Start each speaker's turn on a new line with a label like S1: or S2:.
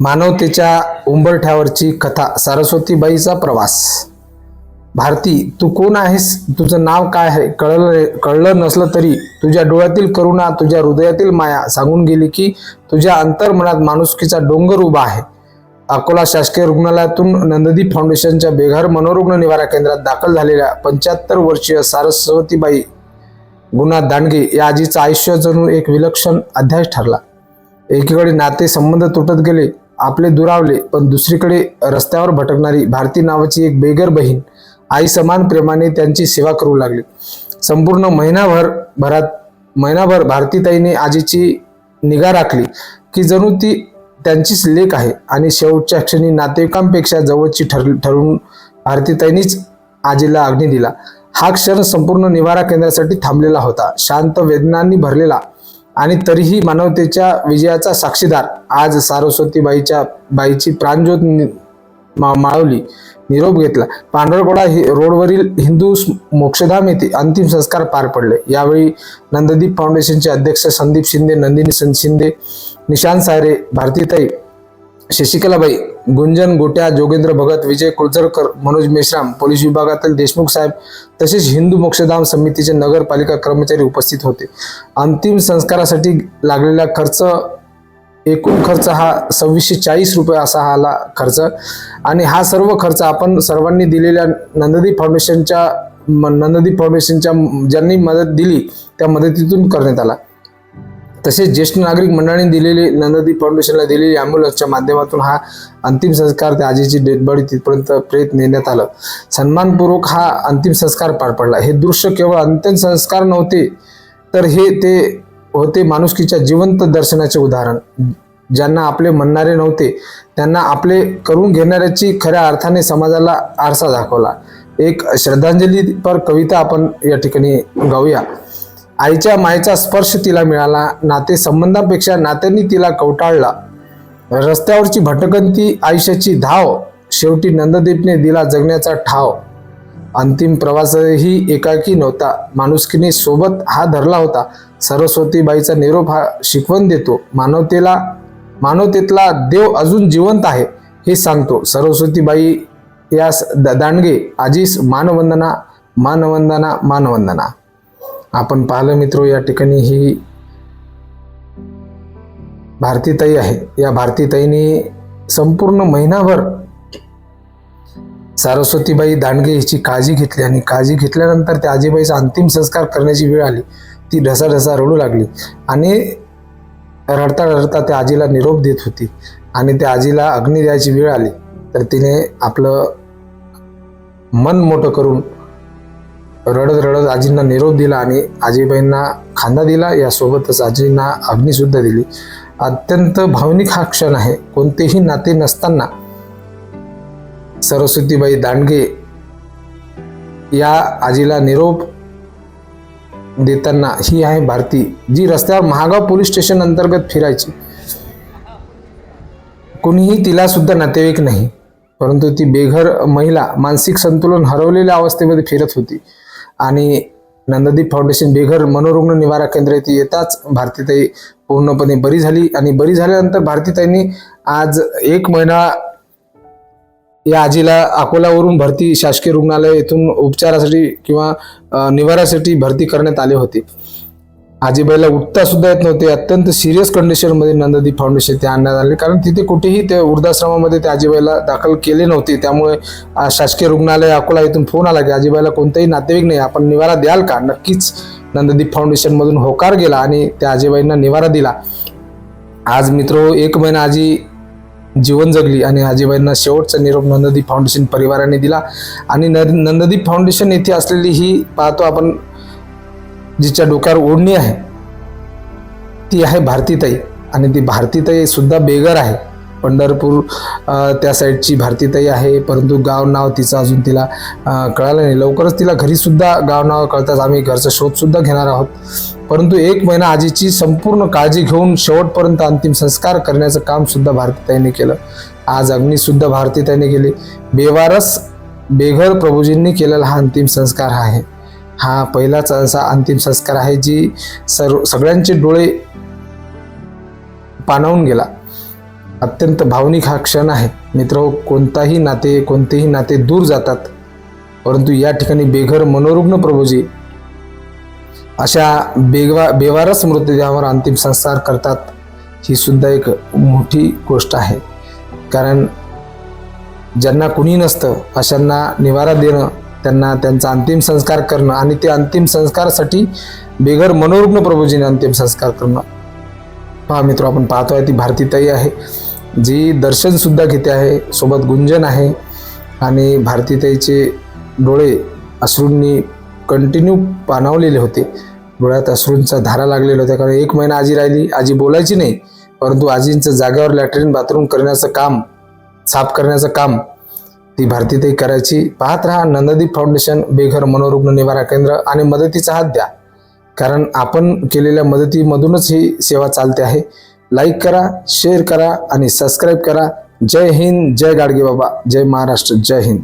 S1: मानवतेच्या उंबरठ्यावरची कथा सरस्वतीबाईचा प्रवास. भारती तू कोण आहेस? तुझं नाव काय आहे? कळलं कळलं नसलं तरी तुझ्या डोळ्यातील करुणा तुझ्या हृदयातील माया सांगून गेली की तुझ्या अंतर्मनात माणुसकीचा डोंगर उभा आहे. अकोला शासकीय रुग्णालयातून नंददीप फाउंडेशनच्या बेघर मनोरुग्ण निवारा केंद्रात दाखल झालेल्या पंच्याहत्तर वर्षीय सारस्वतीबाई गुणा दांडगे या आजीचं आयुष्य जणू एक विलक्षण अध्याय ठरला. एकीकडे नाते संबंध तुटत गेले आपले दुरावले पण दुसरीकडे रस्त्यावर भटकणारी भारती नावाची एक बेगर बहीण आई समान प्रेमाने त्यांची सेवा करू लागली. संपूर्ण महिनाभर भरात महिनाभर भारतीताईने आजीची निगा राखली की जणू ती त्यांचीच लेख आहे आणि शेवटच्या क्षणी नातेवाईकांपेक्षा जवळची ठर ठरवून भारतीताईनीच आजीला अग्नी दिला. हा क्षण संपूर्ण निवारा केंद्रासाठी थांबलेला होता. शांत वेदनांनी भरलेला आणि तरीही मानवतेच्या विजयाचा साक्षीदार. आज सारस्वतीबाईच्या बाईची प्राणज्योत नि- मा- माळवली निरोप घेतला. पांढरकोडा हि- रोडवरील हिंदू मोक्षधाम येथे अंतिम संस्कार पार पडले. यावेळी नंददीप फाउंडेशनचे अध्यक्ष संदीप शिंदे नंदिनी शिंदे निशांत सायरे भारतीताई शशिकलाबाई गुंजन गोट्या जोगेंद्र भगत विजय कुळजरकर मनोज मेश्राम पोलीस विभागातील देशमुख साहेब तसेच हिंदू मोक्षधाम समितीचे नगरपालिका कर्मचारी उपस्थित होते. अंतिम संस्कारासाठी लागलेला खर्च एकूण खर्च हा सव्वीसशे चाळीस रुपये असा हा आला खर्च. आणि हा सर्व खर्च आपण सर्वांनी दिलेल्या नंददी फाउंडेशनच्या म- फाउंडेशनच्या ज्यांनी मदत दिली त्या मदतीतून करण्यात आला. तसेच ज्येष्ठ नागरिक मंडळाने दिलेली नंददीप फाउंडेशनला दिलेली अँब्युलन्सच्या माध्यमातून हा अंतिम संस्कार त्या आजीची डेड बॉडी तिथपर्यंत प्रेत नेण्यात आलं. सन्मानपूर्वक हा अंतिम संस्कार पार पडला. हे दृश्य केवळ अंतिम संस्कार नव्हते तर हे ते होते माणुसकीच्या जिवंत दर्शनाचे उदाहरण. ज्यांना आपले म्हणणारे नव्हते त्यांना आपले करून घेणाऱ्याची खऱ्या अर्थाने समाजाला आरसा दाखवला. एक श्रद्धांजली पर कविता आपण या ठिकाणी गाऊया. आईच्या मायेचा स्पर्श तिला मिळाला. नाते संबंधांपेक्षा नात्यांनी तिला कवटाळला. रस्त्यावरची भटकंती आयुष्याची धाव शेवटी नंददीपने दिला जगण्याचा ठाव. अंतिम प्रवासही एकाकी नव्हता. माणुसकीने सोबत हा धरला होता. सरस्वतीबाईचा निरोप हा शिकवण देतो. मानवतेला मानवतेतला देव अजून जिवंत आहे हे सांगतो. सरस्वतीबाई या स- द- दांडगे आजीस मानवंदना मानवंदना मानवंदना. आपण पाहिलं मित्र या ठिकाणी ही भारतीताई आहे. या भारतीताईने संपूर्ण महिनाभर सारस्वतीबाई दांडगे हिची काळजी घेतली आणि काळजी घेतल्यानंतर त्या आजीबाईचा अंतिम संस्कार करण्याची वेळ आली. ती ढसा ढसा रडू लागली आणि रडता रडता त्या आजीला निरोप देत होती आणि त्या आजीला अग्नी द्यायची वेळ आली. तर तिने आपलं मन मोठं करून रडत रडत आजींना निरोप दिला आणि आजीबाईंना खांदा दिला. यासोबतच आजींना अग्निसुद्धा दिली. अत्यंत भावनिक हा क्षण आहे. कोणतेही नाते नसताना सरस्वतीबाई दांडगे या आजीला निरोप देताना ही आहे भारती जी रस्त्यावर महागाव पोलीस स्टेशन अंतर्गत फिरायची. कुणीही तिला सुद्धा नातेवाईक नाही परंतु ती बेघर महिला मानसिक संतुलन हरवलेल्या अवस्थेमध्ये फिरत होती. आणि नंददीप फाउंडेशन बेघर मनोरुग्ण निवारा केंद्र येथे येताच भारतीताई पूर्णपणे बरी झाली आणि बरी झाल्यानंतर भारतीताईंनी आज एक महिना या आजीला अकोलावरून भरती शासकीय रुग्णालय येथून उपचारासाठी किंवा निवारासाठी भरती करण्यात आले होते. आजीबाईला उठता सुद्धा येत नव्हते. अत्यंत सिरियस कंडिशनमध्ये नंददीप फाउंडेशन ते आणण्यात आले. कारण तिथे कुठेही ते वृद्धाश्रमामध्ये त्या आजीबाईला दाखल केले नव्हते. त्यामुळे शासकीय रुग्णालय अकोला इथून फोन आला की आजीबाईला कोणताही नातेवाईक नाही. आपण निवारा द्याल का? नक्कीच नंददीप फाउंडेशनमधून होकार गेला आणि त्या आजीबाईंना निवारा दिला. आज मित्र एक महिना आजी जीवन जगली आणि आजीबाईंना शेवटचा निरोप नंददीप फाउंडेशन परिवाराने दिला. आणि नंददीप फाउंडेशन येथे असलेली ही पाहतो आपण जिच्या डोक्यावर ओढणी आहे ती आहे भारतीताई. आणि ती भारतीताई सुद्धा आहे. पंढरपूर त्या साईडची भारतीताई आहे परंतु गाव नाव तिचं अजून तिला कळालं नाही. लवकरच तिला घरीसुद्धा गाव नाव कळताच आम्ही घरचा शोधसुद्धा घेणार आहोत. परंतु एक महिना आजीची संपूर्ण काळजी घेऊन शेवटपर्यंत अंतिम संस्कार करण्याचं कामसुद्धा भारतीताईने केलं. आज अग्निसुद्धा भारतीताईने केले. बेवारस बेघर प्रभूजींनी केलेला हा अंतिम संस्कार आहे. हा पहिलाच असा अंतिम संस्कार आहे जी सर्व सगळ्यांचे डोळे पाणावून गेला. अत्यंत भावनिक हा क्षण आहे. मित्र हो, कोणताही नाते कोणतेही नाते दूर जातात. परंतु या ठिकाणी बेघर मनोरुग्ण प्रभूजी अशा बेगवा बेवारस मृतदेहावर अंतिम संस्कार करतात ही सुद्धा एक मोठी गोष्ट आहे. कारण ज्यांना कुणी नसतं अशांना निवारा देणं त्यांना त्यांचा अंतिम संस्कार करणं आणि ते अंतिम संस्कारासाठी बेघर मनोरुग्ण प्रभूजीने अंतिम संस्कार करणं. पहा मित्र आपण पाहतोय ती भारतीताई आहे जी दर्शनसुद्धा घेते आहे सोबत गुंजन आहे आणि भारतीताईचे डोळे अश्रूंनी कंटिन्यू पाणावलेले होते. डोळ्यात अश्रूंचा धारा लागलेला होता कारण एक महिना आजी राहिली आजी बोलायची नाही परंतु आजींचं जागेवर लॅट्रिन बाथरूम करण्याचं काम साफ करण्याचं काम ती भारतीतही करायची. पाहत राहा नंददीप फाउंडेशन बेघर मनोरुग्ण निवारा केंद्र आणि मदतीचा हात द्या. कारण आपण केलेल्या मदतीमधूनच ही सेवा चालते आहे. लाईक करा शेअर करा आणि सबस्क्राईब करा. जय हिंद जय गाडगे बाबा जय महाराष्ट्र जय हिंद.